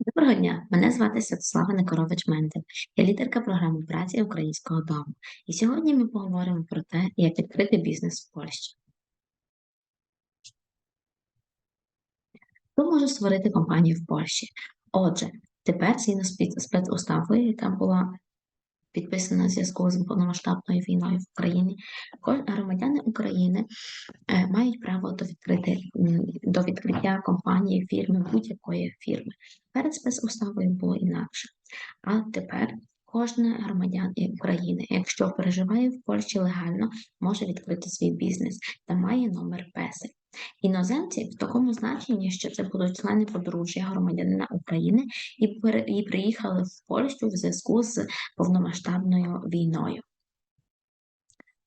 Доброго дня, мене звати Святослава Никорович Мендель. Я лідерка програми праці Українського дому. І сьогодні ми поговоримо про те, як відкрити бізнес в Польщі. Хто може створити компанію в Польщі? Отже, тепер згідно з спецуставою, яка була підписана в зв'язку з повномасштабною війною в Україні, громадяни України е, мають право до відкрити до відкриття компанії, фірми, будь-якої фірми. Перед спецуставою було інакше. А тепер кожен громадян України, якщо переживає в Польщі легально, може відкрити свій бізнес та має номер песель. Іноземці в такому значенні, що це будуть члени подружжя громадянина України і, і приїхали в Польщу в зв'язку з повномасштабною війною.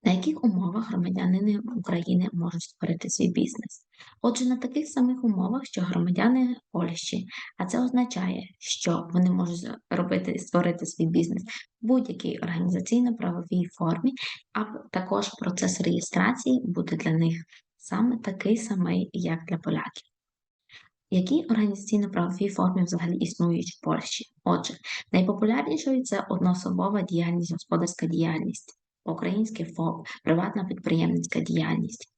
На яких умовах громадянини України можуть створити свій бізнес? Отже, на таких самих умовах, що громадяни Польщі, а це означає, що вони можуть робити створити свій бізнес в будь-якій організаційно-правовій формі, а також процес реєстрації буде для них саме такий самий, як для поляків. Які організаційно-правові форми взагалі існують в Польщі? Отже, найпопулярнішою це одноособова діяльність, господарська діяльність, по-українськи ФОП, приватна підприємницька діяльність.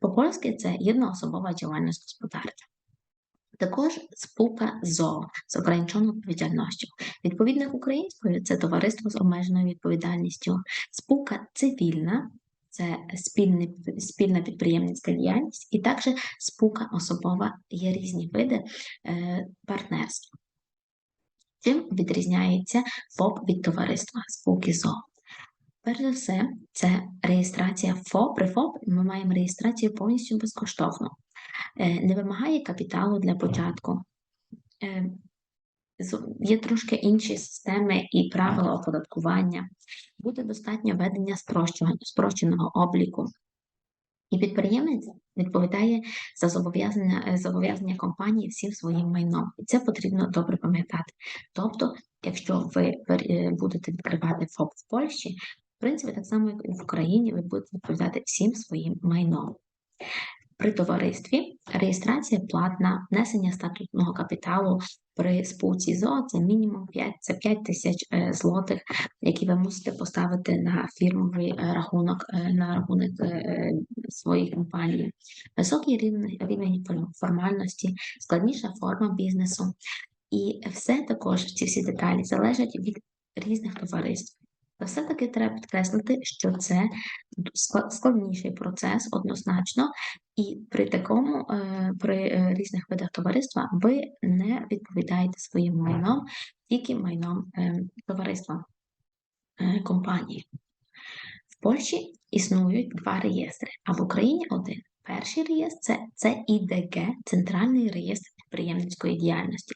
По-польськи це єдноособова діяльність господарця. Також спілка ЗОО з ограниченою відповідальністю. Відповідник українською це товариство з обмеженою відповідальністю. Спілка цивільна це спільний, спільна підприємницька діяльність, і також спілка особова є різні види е, партнерства. Чим відрізняється ФОП від товариства спілки ЗОО? Перш за все, це реєстрація ФОП. При ФОП ми маємо реєстрацію повністю безкоштовно. Е, Не вимагає капіталу для початку. Є трошки інші системи і правила оподаткування. Буде достатньо ведення спрощеного, обліку. І підприємець відповідає за зобов'язання, зобов'язання компанії всім своїм майном. І це потрібно добре пам'ятати. Тобто, якщо ви е, будете відкривати ФОП в Польщі, в принципі, так само, як і в Україні, ви будете відповідати всім своїм майном. При товаристві реєстрація платна, внесення статутного капіталу при спуці ЗО це мінімум 5, це 5 тисяч е, злотих, які ви мусите поставити на фірмовий е, рахунок, е, на рахунок своєї компанії. Високий рівень, рівень формальності, складніша форма бізнесу. І все також, ці всі деталі залежать від різних товариств. Та все-таки треба підкреслити, що це складніший процес однозначно, і при такому, е, при е, різних видах товариства ви не відповідаєте своїм майном, тільки майном е, товариства компанії. В Польщі існують два реєстри, а в Україні один. Перший реєстр це ЦІДГ, Центральний реєстр підприємницької діяльності.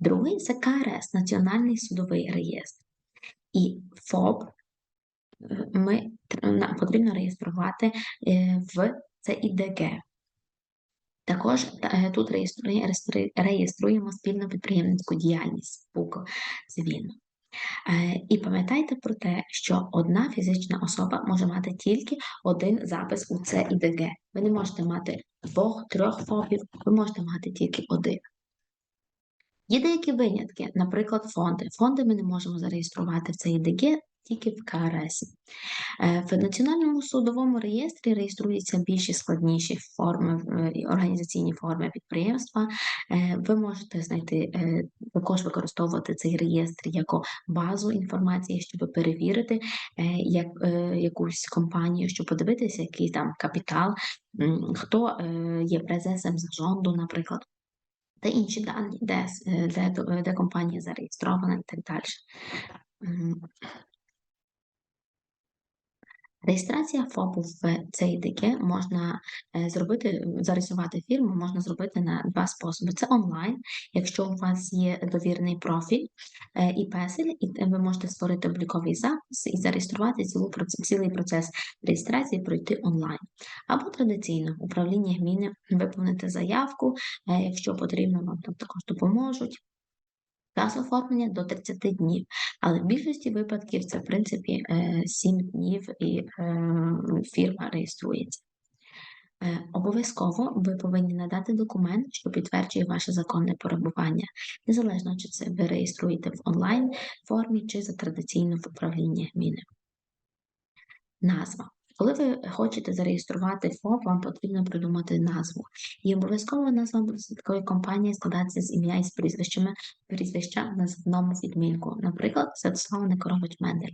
Другий це КРС, Національний судовий реєстр. І ФОП ми тр- на- потрібно реєструвати е, в ЦІДГ. Також е, тут реєструє- реєструє- реєструємо спільну підприємницьку діяльність спілку цивільну. Е, І пам'ятайте про те, що одна фізична особа може мати тільки один запис у ЦІДГ. Ви не можете мати двох, трьох ФОПів, ви можете мати тільки один. Є деякі винятки, наприклад, фонди. Фонди ми не можемо зареєструвати в ЦІДГ, тільки в КРС. Е, В Національному судовому реєстрі реєструються більші складніші форми, е, організаційні форми підприємства. Е, Ви можете знайти також використовувати цей реєстр як базу інформації, щоб перевірити як, якусь компанію, щоб подивитися, який там капітал, хто є презесом зарząду, наприклад. Та інші дані, де, е, де, до- де компанія зареєстрована і так далі. Реєстрація ФОПу в ЦІДК можна е, зробити, зареєструвати фірму можна зробити на два способи. Це онлайн, якщо у вас є довірний профіль е, і песель, і ви можете створити обліковий запис і зареєструвати цілу цілий процес реєстрації пройти онлайн. Або традиційно управління гміни виповнити заявку, е, якщо потрібно, вам там також допоможуть. Час оформлення до 30 днів, але в більшості випадків це в принципі е, 7 днів і е, фірма реєструється. Е, Обов'язково ви повинні надати документ, що підтверджує ваше законне перебування, незалежно чи це ви реєструєте в онлайн формі чи за традиційно в управлінні гміни. Назва. Коли ви хочете зареєструвати ФОП, вам потрібно придумати назву. І обов'язково назва такої компанії складатися з ім'я і з прізвищами, прізвища на одному відмінку, наприклад, Святослав Некорович Мендель.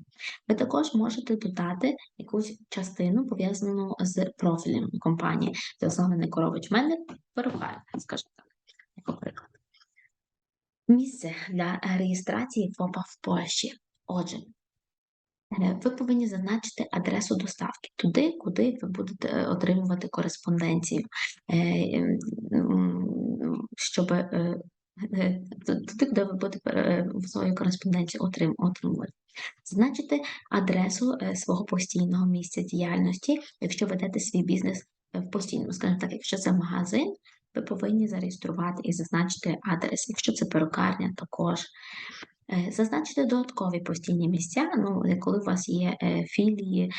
Ви також можете додати якусь частину пов'язану з профілем компанії Святослав Некорович Мендель, перукар, скажімо так, як приклад. Місце для реєстрації ФОПа в Польщі. Отже, ви повинні зазначити адресу доставки туди, куди ви будете е, отримувати кореспонденцію, е, щоб е, е, туди, куди ви будете е, свою кореспонденцію отримувати. Зазначити адресу е, свого постійного місця діяльності, якщо ведете свій бізнес е, в постійному, скажімо так, якщо це магазин, ви повинні зареєструвати і зазначити адрес. Якщо це перукарня, також. Е, Зазначити додаткові постійні місця, ну, е, коли у вас є е, філії,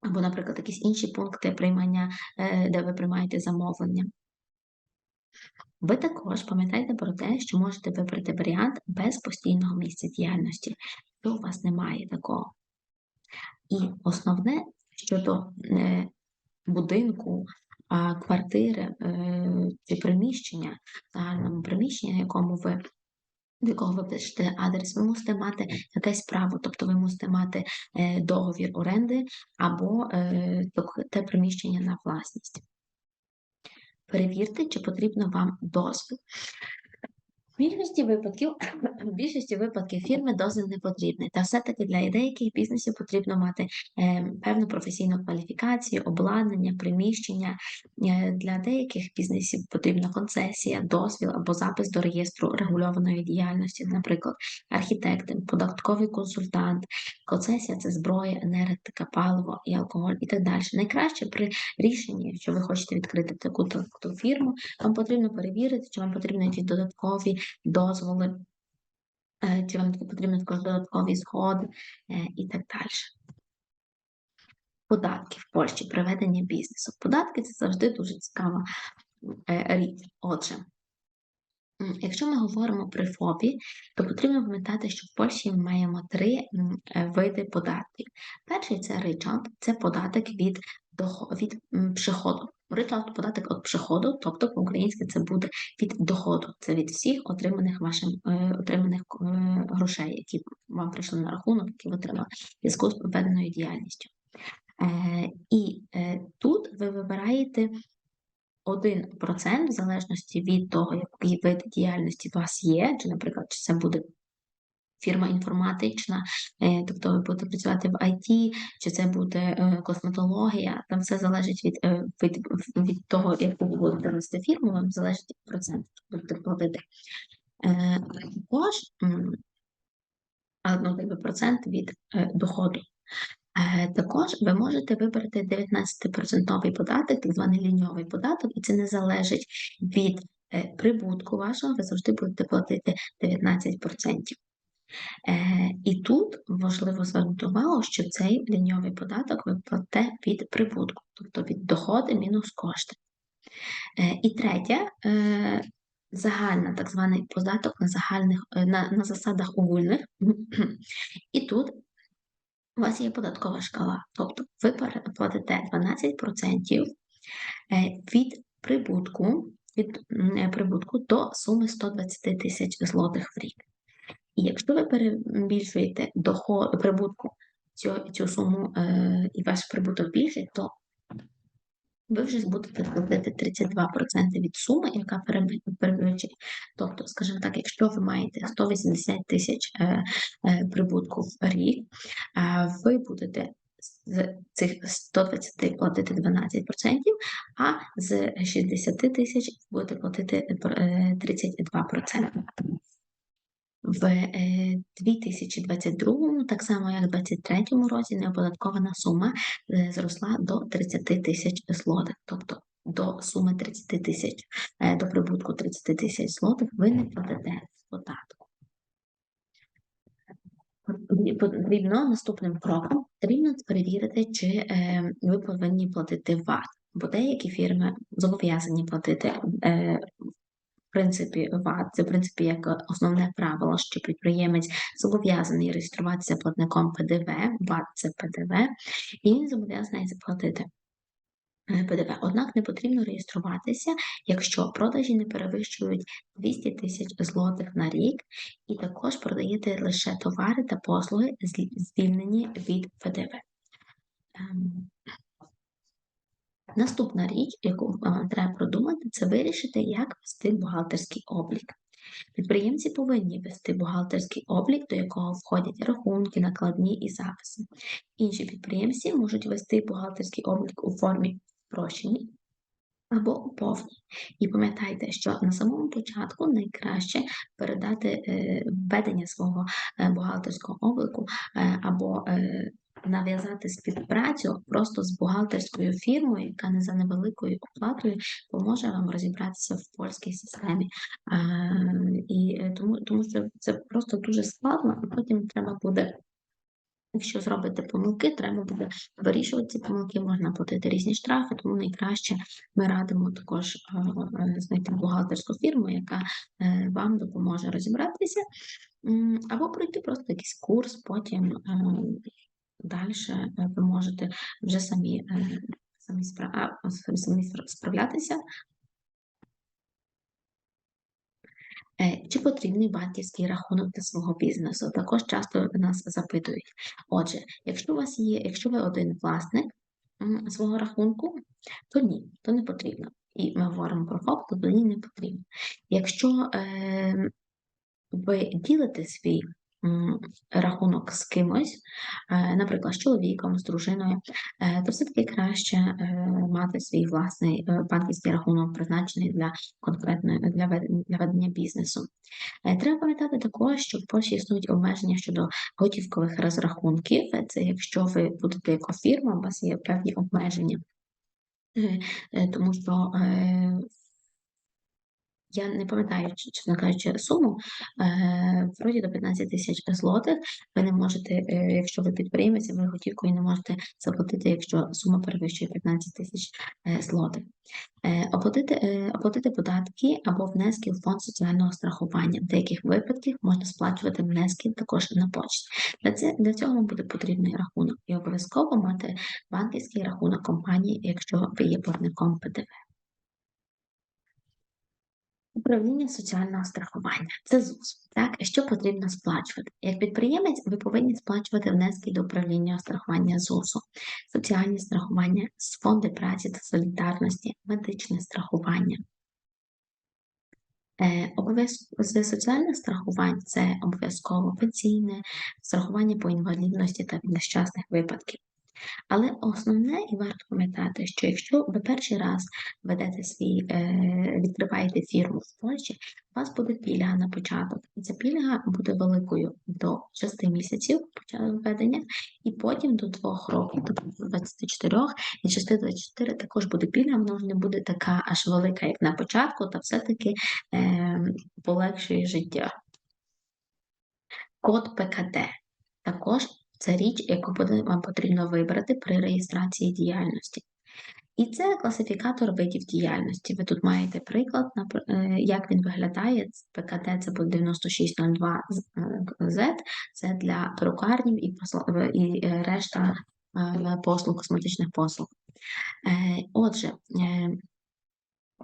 або, наприклад, якісь інші пункти приймання, де ви приймаєте замовлення. Ви також пам'ятайте про те, що можете вибрати варіант без постійного місця діяльності, якщо у вас немає такого. І основне щодо будинку, квартири чи приміщення, загальному приміщенні, на якому ви до якого ви пишете адрес, ви мусите мати якесь право, тобто ви мусите мати е, договір оренди або е, те приміщення на власність. Перевірте, чи потрібно вам дозвіл. В більшості випадків, в більшості випадків фірми дозвіл не потрібний, та все-таки для деяких бізнесів потрібно мати е, певну професійну кваліфікацію, обладнання, приміщення. Е, для деяких бізнесів потрібна концесія, дозвіл або запис до реєстру регульованої діяльності, наприклад, архітектор, податковий консультант, концесія це зброя, енергетика, паливо і алкоголь і так далі. Найкраще при рішенні, що ви хочете відкрити таку таку фірму, вам потрібно перевірити, чи вам потрібні якісь додаткові дозволи, е, чи вам потрібні також додаткові згоди е, і так далі. Податки в Польщі, проведення бізнесу. Податки це завжди дуже цікава е, річ. Отже, якщо ми говоримо при ФОПі, то потрібно пам'ятати, що в Польщі ми маємо три е, види податків. Перший це ричалт, це податок від, дохо- від приходу. Ричалт податок від приходу, тобто по-українськи це буде від доходу, це від всіх отриманих вашим е, отриманих е, грошей, які вам прийшли на рахунок, які ви отримали в зв'язку з проведеною діяльністю. І тут ви вибираєте 1% в залежності від того, який вид діяльності у вас є, чи, наприклад, чи це буде фірма інформатична, е, тобто ви будете працювати в IT, чи це буде е, косметологія, там все залежить від, е, від, від того, яку ви будете вести фірму, вам залежить процент, що будете платити. Також ну, процент від доходу. Е, Також ви можете вибрати 19% податок, так званий ліньовий податок, і це не залежить від е, прибутку вашого, ви завжди будете платити 19%. Е, І тут важливо звернути увагу, що цей ліньовий податок ви платите від прибутку, тобто від доходу мінус кошти. І третє, загальна, так званий податок на загальних на, на засадах огульних. І тут у вас є податкова шкала, тобто ви платите 12% е, від прибутку, від е, прибутку до суми 120 тисяч злотих в рік. І якщо ви перебільшуєте доход, прибутку цю, цю суму е, і ваш прибуток більший, то ви вже будете платити 32% від суми, яка перевищує. Тобто, скажімо так, якщо ви маєте 180 тисяч е, е, прибутку в рік, е, ви будете з цих 120 платити 12%, а з 60 тисяч будете платити е, 32%. В е, 2022, так само як в 2023 році, неоподаткована сума е, зросла до 30 тисяч злотих, тобто до суми 30 тисяч, е, до прибутку 30 тисяч злотих ви не платите податку. Потрібно наступним кроком потрібно перевірити, чи е, ви повинні платити ВАТ. бо деякі фірми зобов'язані платити е, принципі ВАТ. Це в принципі як основне правило, що підприємець зобов'язаний реєструватися платником ПДВ, ВАТ це ПДВ, і він зобов'язаний заплатити. ПДВ. Однак не потрібно реєструватися, якщо продажі не перевищують 200 тисяч злотих на рік, і також продаєте лише товари та послуги, звільнені від ПДВ. Наступна річ, яку е, треба продумати, це вирішити, як вести бухгалтерський облік. Підприємці повинні вести бухгалтерський облік, до якого входять рахунки, накладні і записи. Інші підприємці можуть вести бухгалтерський облік у формі спрощеній або у повній. І пам'ятайте, що на самому початку найкраще передати е, ведення свого е, бухгалтерського обліку е, або е, нав'язати співпрацю просто з бухгалтерською фірмою, яка не за невеликою оплатою поможе вам розібратися в польській системі. Е, І е, тому, тому що це просто дуже складно, а потім треба буде. Якщо зробите помилки, треба буде вирішувати ці помилки, можна платити різні штрафи, тому найкраще ми радимо також е, е, знайти бухгалтерську фірму, яка вам допоможе розібратися, або пройти просто якийсь курс, потім далі ви можете вже самі, е, самі, спра- самі справлятися. Е, Чи потрібний банківський рахунок для свого бізнесу? Також часто нас запитують. Отже, якщо у вас є, якщо ви один власник свого рахунку, то ні, то не потрібно. І ми говоримо про ФОП, то тоді не потрібно. Якщо е, ви ділите свій рахунок з кимось, е, наприклад, з чоловіком, з дружиною, е, то все-таки краще е, мати свій власний банківський рахунок, призначений для конкретної для ведення, бізнесу. Треба пам'ятати також, що в Польщі існують обмеження щодо готівкових розрахунків. Це якщо ви будете як фірма, у вас є певні обмеження. Тому що я не пам'ятаю, чесно кажучи, суму, е, вроді до 15 тисяч злотих. Ви не можете, е, якщо ви підприємець, ви готівкою не можете заплатити, якщо сума перевищує 15 тисяч е, злотих. Е, Оплатити, е, оплатити податки або внески в фонд соціального страхування. В деяких випадках можна сплачувати внески також на почті. Для, це, для цього вам буде потрібний рахунок і обов'язково мати банківський рахунок компанії, якщо ви є платником ПДВ. Управління соціального страхування це ЗУС. Так, що потрібно сплачувати? Як підприємець, ви повинні сплачувати внески до управління страхування ЗУСу, соціальні страхування з фонди праці та солідарності, медичне страхування. Е, обов'язково з соціальних це обов'язково пенсійне, страхування по інвалідності та від нещасних випадків. Але основне і варто пам'ятати, що якщо ви перший раз ведете свій, е, відкриваєте фірму в Польщі, у вас буде пільга на початок, і ця пільга буде великою до 6 місяців початку введення, і потім до 2 років, тобто до 24, і 6-24 також буде пільга, вона вже не буде така аж велика, як на початку, та все-таки е, полегшує життя. Код ПКД також це річ, яку буде вам потрібно вибрати при реєстрації діяльності. І це класифікатор видів діяльності. Ви тут маєте приклад, е, як він виглядає. ПКД це буде 9602 Z, це для перукарнів і, і е, решта е, послуг, косметичних послуг. Е, Отже, е,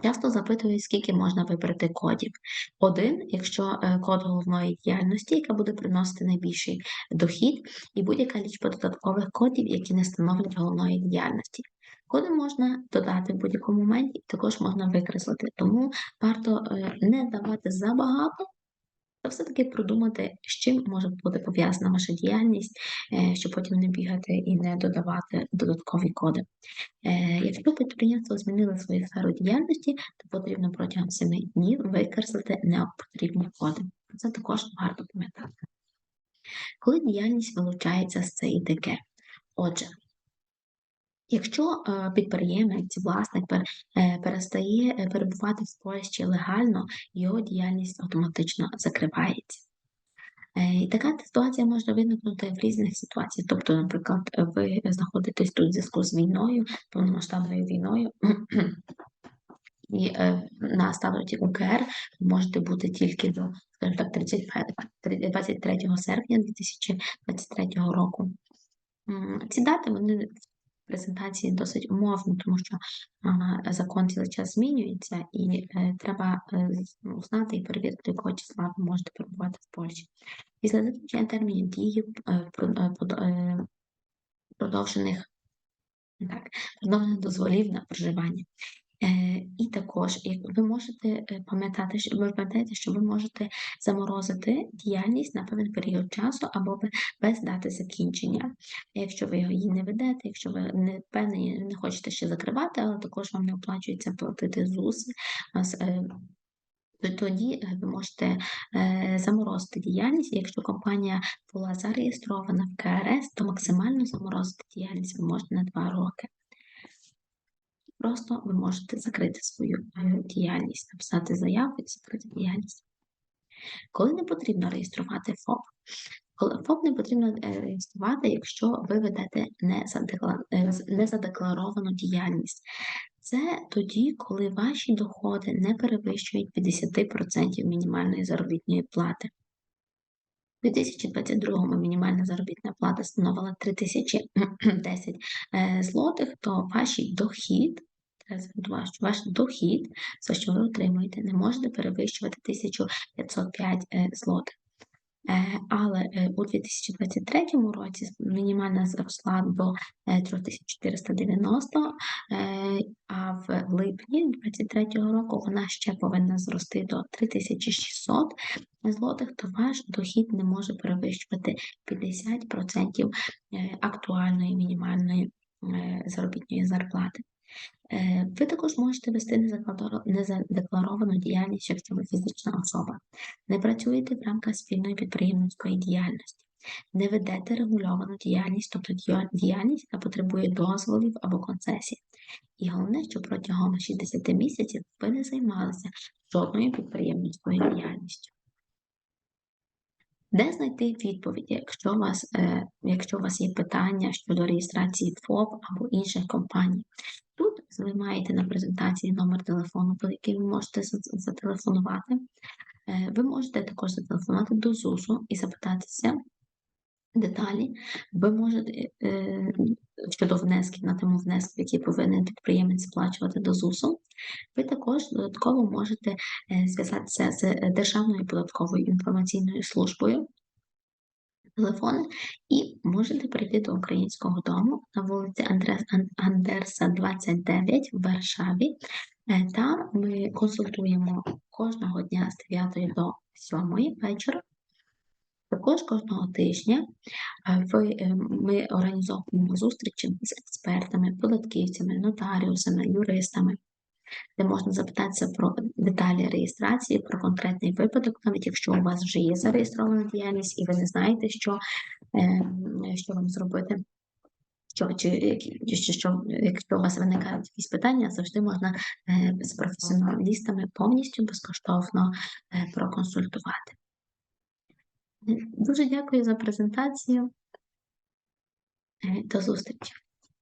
Часто запитують, скільки можна вибрати кодів. Один, якщо е, код головної діяльності, яка буде приносити найбільший дохід, і будь-яка лічба додаткових кодів, які не становлять головної діяльності. Коди можна додати в будь-якому моменті, також можна викреслити. Тому варто е, не давати забагато, та все-таки продумати, з чим може бути пов'язана ваша діяльність, е, щоб потім не бігати і не додавати додаткові коди. Е, Якщо підприємство змінило свою сферу діяльності, то потрібно протягом 7 днів викреслити непотрібні коди. Це також варто пам'ятати. Коли діяльність вилучається з ЦІДК. Отже, якщо е, підприємець, власник е, перестає е, перебувати в Польщі легально, його діяльність автоматично закривається. І така ситуація може виникнути в різних ситуаціях. Тобто, наприклад, ви знаходитесь тут в зв'язку з війною, повномасштабною війною. І на статуті УКР можете бути тільки до, скажімо так, 30 23 серпня 2023 року. Ці дати вони презентації досить умовно, тому що закон цілий час змінюється, і е, треба е, знати і перевірити, якого числа ви можете перебувати в Польщі. Після закінчення термінів дії е, продовжених так, дозволів на проживання. Е, і також, як ви можете е, пам'ятати, що ви пам'ятаєте, що ви можете заморозити діяльність на певний період часу або бе- без дати закінчення. Якщо ви її не ведете, якщо ви не певні, не хочете ще закривати, але також вам не оплачується платити ЗУС, е, тоді ви можете заморозити діяльність. Якщо компанія була зареєстрована в КРС, то максимально заморозити діяльність ви можете на 2 роки. Просто ви можете закрити свою е, діяльність, написати заяву і закрити діяльність. Коли не потрібно реєструвати ФОП? ФОП не потрібно е, реєструвати, якщо ви ведете незадекла- е, незадекларовану діяльність. Це тоді, коли ваші доходи не перевищують 50% мінімальної заробітної плати. У 2022-му мінімальна заробітна плата становила 3010 е, злотих, то ваш дохід, треба що ваш дохід, за що ви отримуєте, не може перевищувати 1505 е, злотих. Е, Але е, у 2023 році мінімальна зросла до е, 3490, е, а в липні 2023 року вона ще повинна зрости до 3600 злотих, то ваш дохід не може перевищувати 50% е, актуальної мінімальної заробітної зарплати. Е, Ви також можете вести незадекларовану діяльність, якщо ви фізична особа. Не працюєте в рамках спільної підприємницької діяльності. Не ведете регульовану діяльність, тобто діяльність, яка потребує дозволів або концесій. І головне, що протягом 60 місяців ви не займалися жодною підприємницькою діяльністю. Де знайти відповіді, якщо у вас, е, якщо у вас є питання щодо реєстрації ФОП або інших компаній? Тут ви маєте на презентації номер телефону, по який ви можете зателефонувати. Е, Ви можете також зателефонувати до ЗУСу і запитатися деталі. Ви можете е, щодо внесків на тему внесків, які повинен підприємець сплачувати до ЗУСу. Ви також додатково можете е, зв'язатися з Державною податковою інформаційною службою телефони і можете прийти до українського дому на вулиці Андерса, 29 в Варшаві. Е, Там ми консультуємо кожного дня з 9 до 7 вечора. Також кожного тижня е, е, ми організовуємо зустрічі з експертами, податківцями, нотаріусами, юристами, де можна запитатися про деталі реєстрації, про конкретний випадок, навіть якщо у вас вже є зареєстрована діяльність і ви не знаєте, що, е, що вам зробити. Що, чи, чи що, якщо у вас виникають якісь питання, завжди можна з професіоналістами повністю безкоштовно проконсультувати. Дуже дякую за презентацію. Е, До зустрічі!